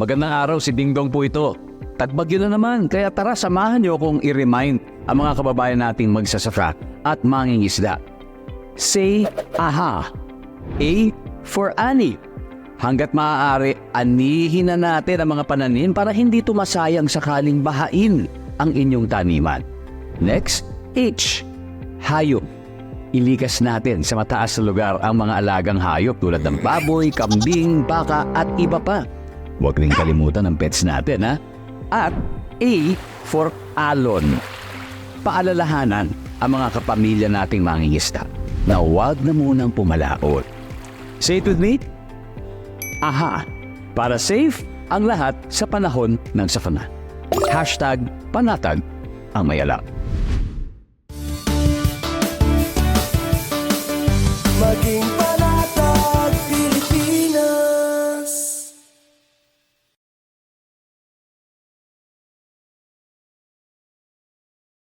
Magandang araw si Dingdong po ito. Tagbagyo na naman, kaya tara samahan niyo akong i-remind ang mga kababayan nating magsasaka at mangingisda. Say aha. A for ani. Hanggat maaari, anihin na natin ang mga pananim para hindi tumasayang sakaling bahain ang inyong taniman. Next, H. Hayop. Ilikas natin sa mataas na lugar ang mga alagang hayop tulad ng baboy, kambing, baka at iba pa. Huwag rin kalimutan ang pets natin ha. At A for alon. Paalalahanan ang mga kapamilya nating mangingisda na huwag na munang pumalaot. Say it with me. Aha! Para safe ang lahat sa panahon ng sakuna. Hashtag panatag ang mayala.